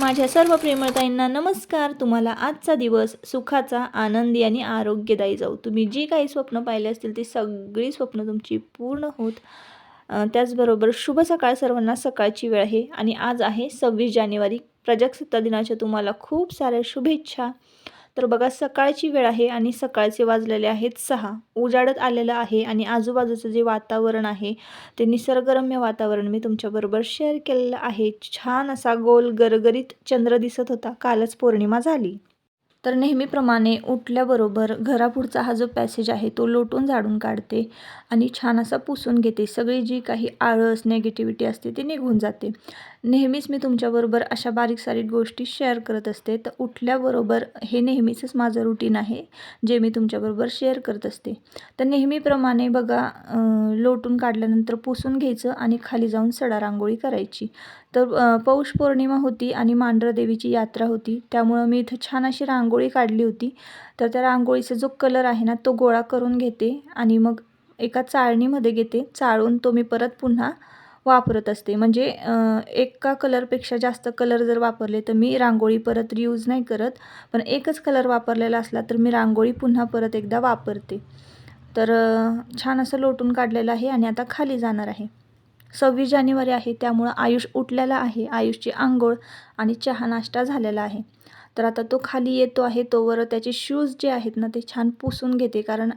माझ्या सर्व प्रेमळताईंना नमस्कार. तुम्हाला आजचा दिवस सुखाचा आनंदी आणि आरोग्यदायी जाऊ तुम्ही जी काही स्वप्न पाहिले असतील ती सगळी स्वप्न तुमची पूर्ण होत. त्याचबरोबर शुभ सकाळ सर्वांना सकाळची वेळ आहे आणि आज आहे सव्वीस जानेवारी. प्रजासत्ता दिनाच्या तुम्हाला खूप साऱ्या शुभेच्छा. तर बघा सकाळची वेळ आहे आणि सकाळचे वाजलेले आहेत सहा. उजाडत आलेलं आहे आणि आजूबाजूचं जे वातावरण आहे ते निसर्गरम्य वातावरण मी तुमच्याबरोबर शेअर केलेलं आहे. छान असा गोल गरगरीत चंद्र दिसत होता. कालच पौर्णिमा झाली. तर नेहमीप्रमाणे उठल्याबरोबर घरापुढचा हा जो पॅसेज आहे तो लोटून झाडून काढते आणि छान असा पुसून घेते. सगळी जी काही आळस नेगेटिव्हिटी असते ती निघून जाते. नेहमीच मी तुमच्याबरोबर अशा बारीक सारीक गोष्टी शेअर करत असते. तर उठल्याबरोबर हे नेहमीचंच माझं रुटीन आहे जे मी तुमच्याबरोबर शेअर करत असते. तर नेहमीप्रमाणे बघा लोटून काढल्यानंतर पुसून घ्यायचं आणि खाली जाऊन सडा रांगोळी करायची. तर पौष पौर्णिमा होती आणि मांढरदेवीची यात्रा होती. त्यामुळं मी इथं छान अशी रांगोळी काढली होती. तर त्या रांगोळीचा जो कलर आहे ना तो गोळा करून घेते आणि मग एका चाळणीमध्ये घेते. चाळून तो मी परत पुन्हा वापरत असते. म्हणजे एका कलरपेक्षा जास्त कलर जर वापरले तर मी रांगोळी परत रियूज नाही करत. पण एकच कलर वापरलेला असला तर मी रांगोळी पुन्हा परत एकदा वापरते. तर छान असं लोटून काढलेलं आहे आणि आता खाली जाणार आहे. सव्वीस जानेवारी आहे त्यामुळं आयुष उठलेला आहे. आयुषची आंघोळ आणि चहा नाश्ता झालेला आहे. तर आता तो खाली येतो आहे तोवर त्याचे शूज जे आहेत ना ते छान पुसून घेते. कारण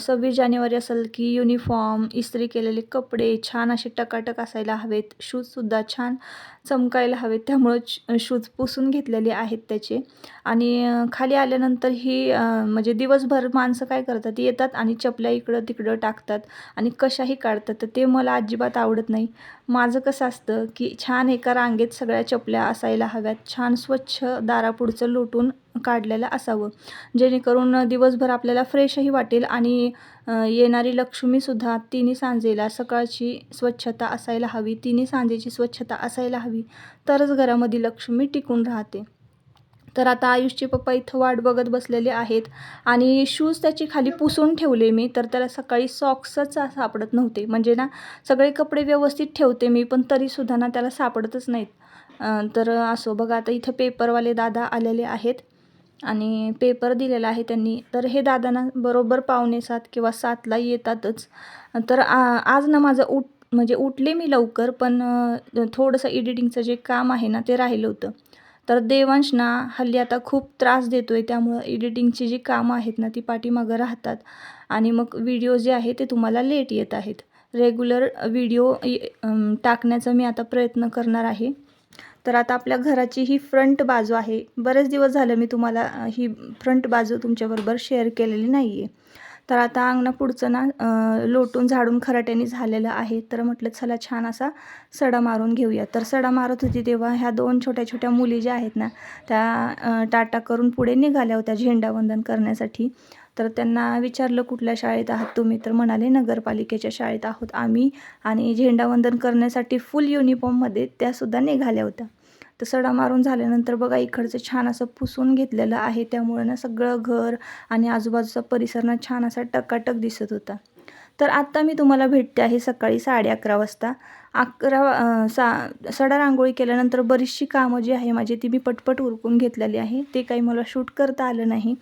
सव्वीस जानेवारी असेल की युनिफॉर्म इस्त्री केलेले कपडे छान असे टकाटक असायला हवेत. शूजसुद्धा छान चमकायला हवेत त्यामुळं शूज पुसून घेतलेले आहेत त्याचे. आणि खाली आल्यानंतर ही म्हणजे दिवसभर माणसं काय करतात येतात आणि चपल्या इकडं तिकडं टाकतात आणि कशाही काढतात. तर ते मला अजिबात आवडत नाही. माझं कसं असतं की छान एका रांगेत सगळ्या चपल्या असायला हव्यात. छान स्वच्छ दारापुढचं लोटून काढलेलं असावं. जेणेकरून दिवसभर आपल्याला फ्रेशही वाटेल आणि येणारी लक्ष्मीसुद्धा तिन्ही सांजेला सकाळची स्वच्छता असायला हवी तिन्ही सांजेची स्वच्छता असायला हवी तरच घरामध्ये लक्ष्मी टिकून राहते. तर आता आयुषचे पप्पा इथं वाट बघत बसलेले आहेत आणि शूज त्याची खाली पुसून ठेवले मी तर त्याला सकाळी सॉक्सच सापडत नव्हते. म्हणजे ना सगळे कपडे व्यवस्थित ठेवते मी पण तरीसुद्धा ना त्याला सापडतच नाहीत. तर असो बघा आता इथं पेपरवाले दादा आलेले आहेत. आणि पेपर दिलेला आहे त्यांनी. तर हे दादांना बरोबर पावणे सात किंवा सातला येतातच. तर आ- आज ना माझं उठ म्हणजे उठले मी लवकर पण थोडंसं एडिटिंगचं जे काम आहे ना ते राहिलं होतं. तर देवांश ना हल्ली आता खूप त्रास देतो आहे त्यामुळं एडिटिंगची जी कामं आहेत ना ती पाठीमागं राहतात. आणि मग व्हिडिओ जे आहे ते तुम्हाला लेट येत आहेत. रेग्युलर व्हिडिओ टाकण्याचा मी आता प्रयत्न करणार आहे. तर आता आपल्या घराची ही फ्रंट बाजू आहे. बरेच दिवस झालं मी तुम्हाला ही फ्रंट बाजू तुमच्याबरोबर शेअर केलेली नाही आहे तर आता अंगणा पुढचं ना लोटून झाडून खराट्याने झालेलं आहे. तर म्हटलं चला छान असा सडा मारून घेऊया. तर सडा मारत होती तेव्हा ह्या दोन छोट्या छोट्या मुली ज्या आहेत ना त्या टाटा करून पुढे निघाल्या होत्या झेंडावंदन करण्यासाठी. तर त्यांना विचारलं कुठल्या शाळेत आहात तुम्ही? तर म्हणाले नगरपालिकेच्या शाळेत आहोत आम्ही आणि झेंडावंदन करण्यासाठी फुल युनिफॉर्ममध्ये त्यासुद्धा निघाल्या होत्या. तर सडा मारून झाल्यानंतर बघा इकडचं छान असं पुसून घेतलेलं आहे. त्यामुळे ना सगळं घर आणि आजूबाजूचा परिसर ना छान असा टकाटक दिसत होता. तर आत्ता मी तुम्हाला भेटते आहे सकाळी साडे अकरा वाजता. अकरा सा सडा रांगोळी केल्यानंतर बरीचशी कामं जी आहे माझी ती मी पटपट उरकून घेतलेली आहे. ते काही मला शूट करता आलं नाही.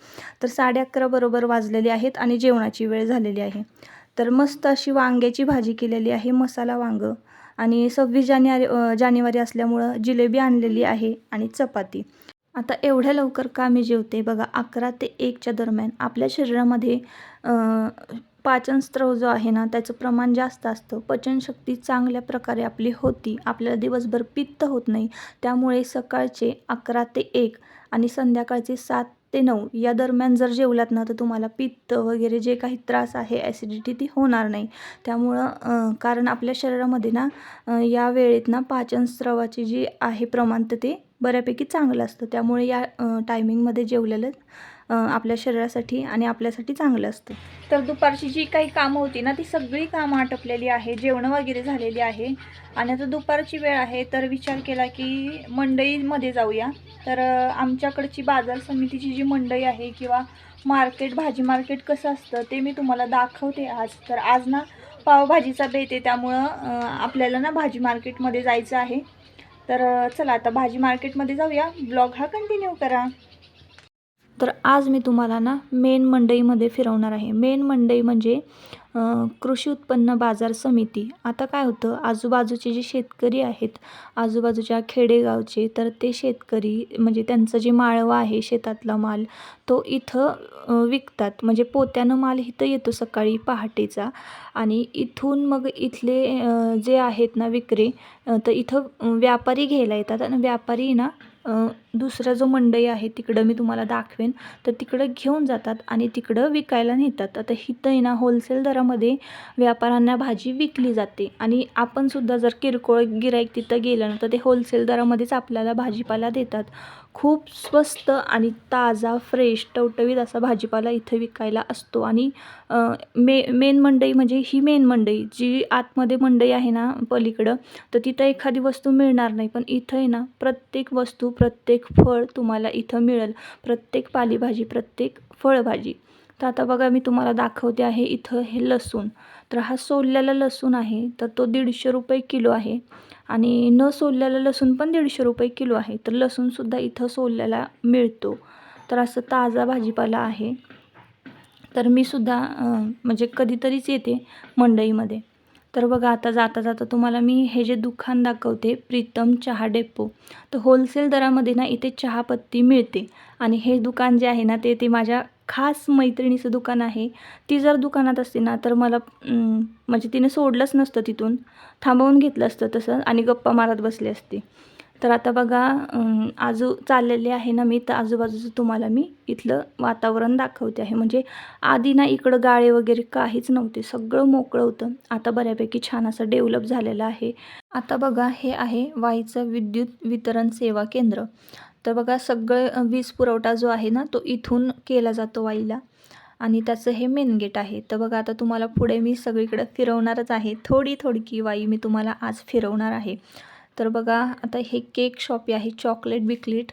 तर साडे अकरा बरोबर वाजलेले आहेत आणि जेवणाची वेळ झालेली आहे. तर मस्त अशी वांग्याची भाजी केलेली आहे मसाला वांगं. आणि सव्वीस जानेवारी जानेवारी असल्यामुळं जिलेबी आणलेली आहे आणि चपाती. आता एवढ्या लवकर का मी जेवते? बघा अकरा ते एकच्या दरम्यान आपल्या शरीरामध्ये पाचनस्त्रव जो आहे ना त्याचं प्रमाण जास्त असतं. पचनशक्ती चांगल्या प्रकारे आपली होती. आपल्याला दिवसभर पित्त होत नाही. त्यामुळे सकाळचे अकरा ते एक आणि संध्याकाळचे सात ते नऊ या दरम्यान जर जेवलात ना तर तुम्हाला पित्त वगैरे जे काही त्रास आहे ॲसिडिटी ती होणार नाही. त्यामुळं कारण आपल्या शरीरामध्ये ना या वेळेत ना पाचनस्त्रवाची जी आहे प्रमाण तर ते बऱ्यापैकी चांगलं असतं. त्यामुळे या टायमिंगमध्ये जेवलेलं आपल्या शरीरासाठी आणि आपल्यासाठी चांगलं असतं. तर दुपारची जी काही कामं होती ना ती सगळी कामं आटपलेली आहे जेवणं वगैरे झालेली आहे. आणि आता दुपारची वेळ आहे तर विचार केला की मंडईमध्ये जाऊया. तर आमच्याकडची बाजार समितीची जी मंडई आहे किंवा मार्केट भाजी मार्केट कसं असतं ते मी तुम्हाला दाखवते आज. तर आज ना पावभाजीचा बेत आहे त्यामुळं आपल्याला ना भाजी मार्केटमध्ये जायचं आहे. तर चला आता भाजी मार्केटमध्ये जाऊया. ब्लॉग हा कंटिन्यू करा. तर आज मी तुम्हाला ना मेन मंडईमध्ये फिरवणार आहे. मेन मंडई म्हणजे कृषी उत्पन्न बाजार समिती. आता काय होतं आजूबाजूचे जे शेतकरी आहेत आजूबाजूच्या खेडेगावचे तर ते शेतकरी म्हणजे त्यांचं जे माळवा आहे शेतातला माल तो इथं विकतात. म्हणजे पोत्यानं माल इथं येतो सकाळी पहाटेचा. आणि इथून मग इथले जे आहेत ना विक्रे तर इथं व्यापारी घ्यायला येतात. आणि व्यापारी ना दुसरा जो मंडई आहे तिकडं मी तुम्हाला दाखवेन. तर तिकडं घेऊन जातात आणि तिकडं विकायला नेतात. आता इथं आहे ना होलसेल दरामध्ये व्यापाऱ्यांना भाजी विकली जाते. आणि आपणसुद्धा जर किरकोळ गिराईक तिथं गेलं ना तर ते होलसेल दरामध्येच आपल्याला भाजीपाला देतात. खूप स्वस्त आणि ताजा फ्रेश टवटवीत असा भाजीपाला इथं विकायला असतो. आणि मे मेन मंडई म्हणजे ही मेन मंडई जी आतमध्ये मंडई आहे ना पलीकडं तर तिथं एखादी वस्तू मिळणार नाही. पण इथं आहे ना प्रत्येक वस्तू प्रत्येक फळ तुम्हाला इथं मिळेल. प्रत्येक पालेभाजी प्रत्येक फळभाजी. तर आता बघा मी तुम्हाला दाखवते आहे इथं हे लसूण. तर हा सोललेला लसूण आहे तर तो दीडशे रुपये किलो आहे. आणि न सोललेला लसूण पण दीडशे रुपये किलो आहे. तर लसूणसुद्धा इथं सोललेला मिळतो. तर असं ताजा भाजीपाला आहे. तर मी सुद्धा म्हणजे कधीतरीच येते मंडईमध्ये. तर बघा आता जाता जाता तुम्हाला मी हे जे दुकान दाखवते प्रीतम चहा डेपो तर होलसेल दरामध्ये ना इथे चहापत्ती मिळते. आणि हे दुकान जे आहे ना ते ते माझ्या खास मैत्रिणीचं दुकान आहे. ती जर दुकानात असते ना तर मला म्हणजे तिने सोडलंच नसतं तिथून. थांबवून घेतलं असतं तसं आणि गप्पा मारत बसले असते. तर आता बघा आजू चाललेले आहे ना मी तर आजूबाजूचं तुम्हाला मी इथलं वातावरण दाखवते आहे. म्हणजे आधी ना इकडं गाळे वगैरे काहीच नव्हते सगळं मोकळं होतं. आता बऱ्यापैकी छान असं डेव्हलप झालेलं आहे. आता बघा हे आहे वाईचं विद्युत वितरण सेवा केंद्र. तर बघा सगळे वीज पुरवठा जो आहे ना तो इथून केला जातो वाईला. आणि त्याचं हे मेन गेट आहे. तर बघा आता तुम्हाला पुढे मी सगळीकडे फिरवणारच आहे. थोडी थोडकी वाई मी तुम्हाला आज फिरवणार आहे. तर बघा आता हे केक शॉप आहे चॉकलेट बिकलेट.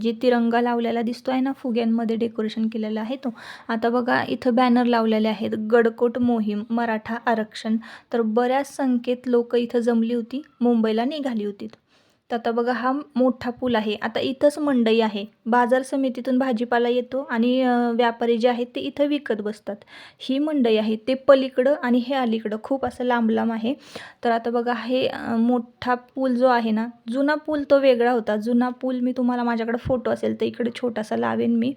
जे तिरंगा लावलेला दिसतो आहे ना फुग्यांमध्ये डेकोरेशन केलेलं आहे तो. आता बघा इथं बॅनर लावलेले आहेत गडकोट मोहीम मराठा आरक्षण. तर बऱ्याच संख्येत लोक इथं जमली होती मुंबईला निघाली होती. तर आता बघा हा मोठा पूल आहे. आता इथंच मंडई आहे. बाजार समितीतून भाजीपाला येतो आणि व्यापारी जे आहेत ते इथं विकत बसतात. ही मंडई आहे. ते पलीकडं आणि हे अलीकडं. खूप असं लांब लांब आहे. तर आता बघा हे मोठा पूल जो आहे ना जुना पूल तो वेगळा होता. जुना पूल मी तुम्हाला माझ्याकडे फोटो असेल तर इकडे छोटासा लावेन मी.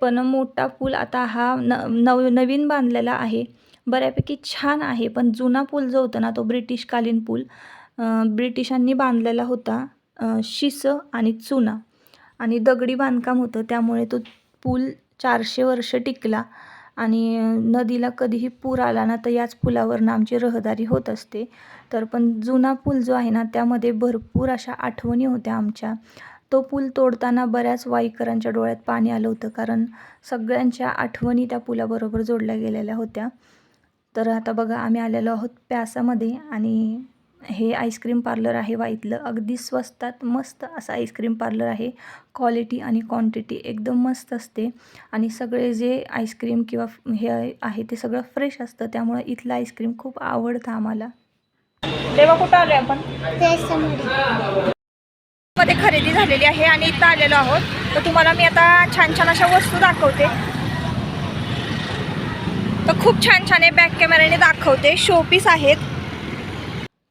पण मोठा पूल आता हा न नव नवीन बांधलेला आहे. बऱ्यापैकी छान आहे. पण जुना पूल जो होता ना तो ब्रिटिशकालीन पूल. ब्रिटिशांनी बांधलेला होता शिस आणि चुना. आणि दगडी बांधकाम होतं त्यामुळे तो पूल चारशे वर्ष टिकला. आणि नदीला कधीही पूर आला ना तर याच पुलावरनं आमची रहदारी होत असते. तर पण जुना पूल जो आहे ना त्यामध्ये भरपूर अशा आठवणी होत्या आमच्या. तो पूल तोडताना बऱ्याच वाईकरांच्या डोळ्यात पाणी आलं होतं कारण सगळ्यांच्या आठवणी त्या पुलाबरोबर जोडल्या गेलेल्या होत्या. तर आता बघा आम्ही आलेलो आहोत प्यासामध्ये आणि हे आईस्क्रीम पार्लर आहे वाईतलं. अगदी स्वस्तात मस्त असं आईस्क्रीम पार्लर आहे. क्वालिटी आणि क्वांटिटी एकदम मस्त असते. आणि सगळे जे आईस्क्रीम किंवा हे आहे- आहे ते सगळं फ्रेश असतं. त्यामुळे इथलं आईस्क्रीम खूप आवडतं आम्हाला. तेव्हा कुठं आलो आपण? मध्ये खरेदी झालेली आहे आणि इथं आलेलो आहोत. तर तुम्हाला मी आता छान छान अशा वस्तू दाखवते. तर खूप छान छान आहे बॅक कॅमेऱ्याने दाखवते. शोपीस आहेत.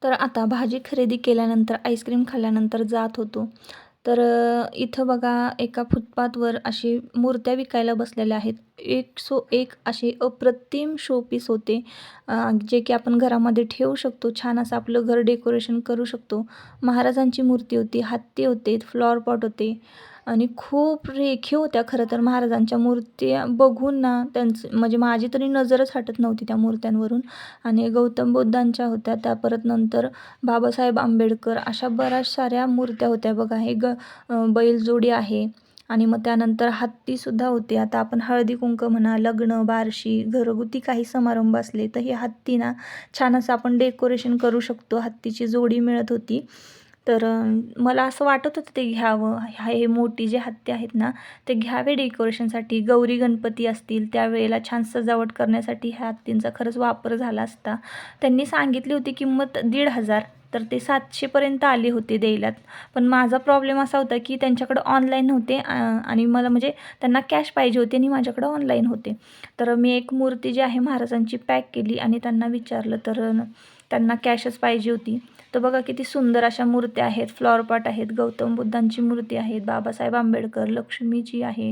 तर आता भाजी खरेदी केल्यानंतर आईस्क्रीम खाल्ल्यानंतर जात होतो. तर इथं बघा एका फुटपाथवर अशी मूर्त्या विकायला बसलेल्या आहेत. एक सो एक असे अप्रतिम शोपीस होते. जे की आपण घरामध्ये ठेवू शकतो. छान असं आपलं घर डेकोरेशन करू शकतो. महाराजांची मूर्ती होती हत्ती होते फ्लॉवर पॉट होते. आणि खूप रेखीव होत्या खरं तर महाराजांच्या मूर्त्या बघून ना त्यांचं म्हणजे माझी तरी नजरच हटत नव्हती त्या मूर्त्यांवरून. आणि गौतम बुद्धांच्या होत्या त्या परत नंतर बाबासाहेब आंबेडकर अशा बऱ्याच साऱ्या मूर्त्या होत्या बघा. हे ग बैलजोडी आहे. आणि मग त्यानंतर हत्तीसुद्धा होते. आता आपण हळदी कुंक म्हणा लग्न बारशी घरगुती काही समारंभ असले तर हे हत्ती ना छान असं आपण डेकोरेशन करू शकतो. हत्तीची जोडी मिळत होती. तर मला असं वाटत होतं ते घ्यावं. ह्या हे मोठी जे हत्ती आहेत ना ते घ्यावे डेकोरेशनसाठी गौरी गणपती असतील त्यावेळेला छान सजावट करण्यासाठी ह्या हत्तींचा खरंच वापर झाला असता. त्यांनी सांगितली होती किंमत दीड हजार तर ते सातशेपर्यंत आले होते द्यायलात. पण माझा प्रॉब्लेम असा होता की त्यांच्याकडं ऑनलाईन होते आणि मला म्हणजे त्यांना कॅश पाहिजे होते आणि माझ्याकडं ऑनलाईन होते. तर मी एक मूर्ती जी आहे महाराजांची पॅक केली आणि त्यांना विचारलं तर त्यांना कॅशच पाहिजे होती. तर बघा किती सुंदर अशा मूर्त्या आहेत. फ्लॉवरपॉट आहेत गौतम बुद्धांची मूर्ती आहेत बाबासाहेब आंबेडकर लक्ष्मीची आहे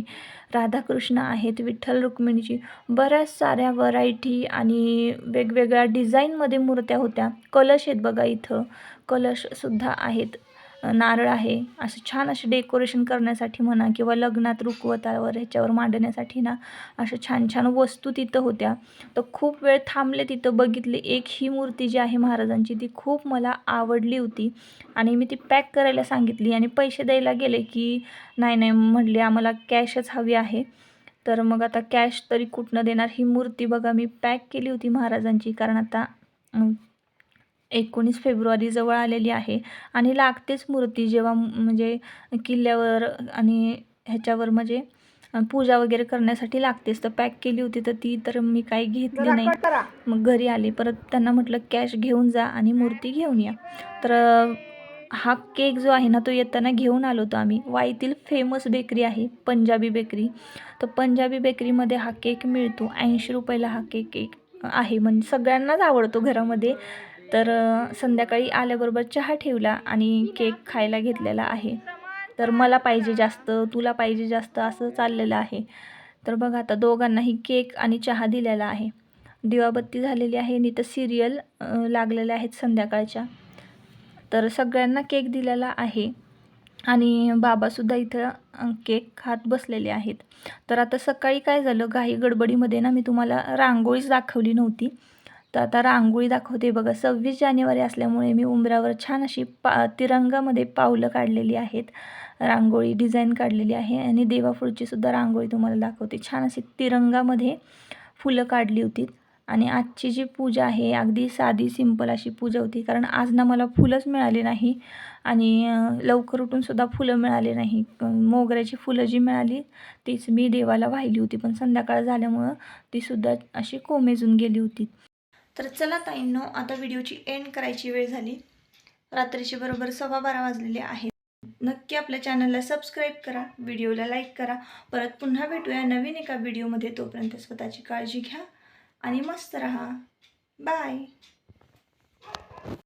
राधाकृष्ण आहेत विठ्ठल रुक्मिणीची. बऱ्याच साऱ्या व्हरायटी आणि वेगवेगळ्या डिझाईनमध्ये मूर्त्या होत्या. कलश आहेत बघा इथं. कलशसुद्धा आहेत. नारळ आहे. असं छान असे डेकोरेशन करण्यासाठी म्हणा किंवा लग्नात रुखवतावर ह्याच्यावर मांडण्यासाठी ना अशा छान छान वस्तू तिथं होत्या. तर खूप वेळ थांबले तिथं बघितले. एक ही मूर्ती जी आहे महाराजांची ती खूप मला आवडली होती. आणि मी ती पॅक करायला सांगितली आणि पैसे द्यायला गेले की नाही नाही म्हटले आम्हाला कॅशच हवी आहे. तर मग आता कॅश तरी कुठनं देणार? ही मूर्ती बघा मी पॅक केली होती महाराजांची. कारण आता एकोणीस फेब्रुवारी जवळ आलेली आहे आणि लागतेच मूर्ती जेव्हा म्हणजे किल्ल्यावर आणि ह्याच्यावर म्हणजे पूजा वगैरे करण्यासाठी लागतेच. तर पॅक केली होती तर ती तर मी काही घेतली नाही. मग घरी आले. परत त्यांना म्हटलं कॅश घेऊन जा आणि मूर्ती घेऊन या. तर हा केक जो आहे ना तो येताना घेऊन आलो होतो आम्ही. वाईतील फेमस बेकरी आहे पंजाबी बेकरी. तर पंजाबी बेकरीमध्ये हा केक मिळतो. ऐंशी रुपयाला हा केक केक आहे. म्हणजे सगळ्यांनाच आवडतो घरामध्ये. तर संध्याकाळी आल्याबरोबर चहा ठेवला आणि केक खायला घेतलेला आहे. तर मला पाहिजे जास्त तुला पाहिजे जास्त असं चाललेलं आहे. तर बघा आता दोघांनाही केक आणि चहा दिलेला आहे. दिवाबत्ती झालेली आहे आणि इथं सिरियल लागलेल्या आहेत संध्याकाळच्या. तर सगळ्यांना केक दिलेला आहे आणि बाबासुद्धा इथं केक खात बसलेले आहेत. तर आता सकाळी काय झालं? घाई गडबडीमध्ये ना मी तुम्हाला रांगोळीच दाखवली नव्हती. तर आता रांगोळी दाखवते बघा. सव्वीस जानेवारी असल्यामुळे मी उंबरावर छान अशी पा तिरंगामध्ये पावलं काढलेली आहेत. रांगोळी डिझाईन काढलेली आहे आणि देवापुढची सुद्धा रांगोळी तुम्हाला दाखवते. छान अशी तिरंगामध्ये फुलं काढली होती. आणि आजची जी पूजा आहे अगदी साधी सिंपल अशी पूजा होती. कारण आज ना मला फुलंच मिळाली नाही. आणि लवकर उठूनसुद्धा फुलं मिळाली नाही. मोगऱ्याची फुलं जी मिळाली तीच मी देवाला वाहिली होती. पण संध्याकाळ झाल्यामुळं तीसुद्धा अशी कोमेजून गेली होती. तर चला ताईंनो आता व्हिडिओची एंड करायची वेळ झाली. रात्रीचे बरोबर सव्वा बारा वाजलेले आहेत. नक्की आपल्या चॅनलला सबस्क्राईब करा व्हिडिओला लाईक करा. परत पुन्हा भेटूया नवीन एका व्हिडिओमध्ये. तोपर्यंत स्वतःची काळजी घ्या आणि मस्त रहा. बाय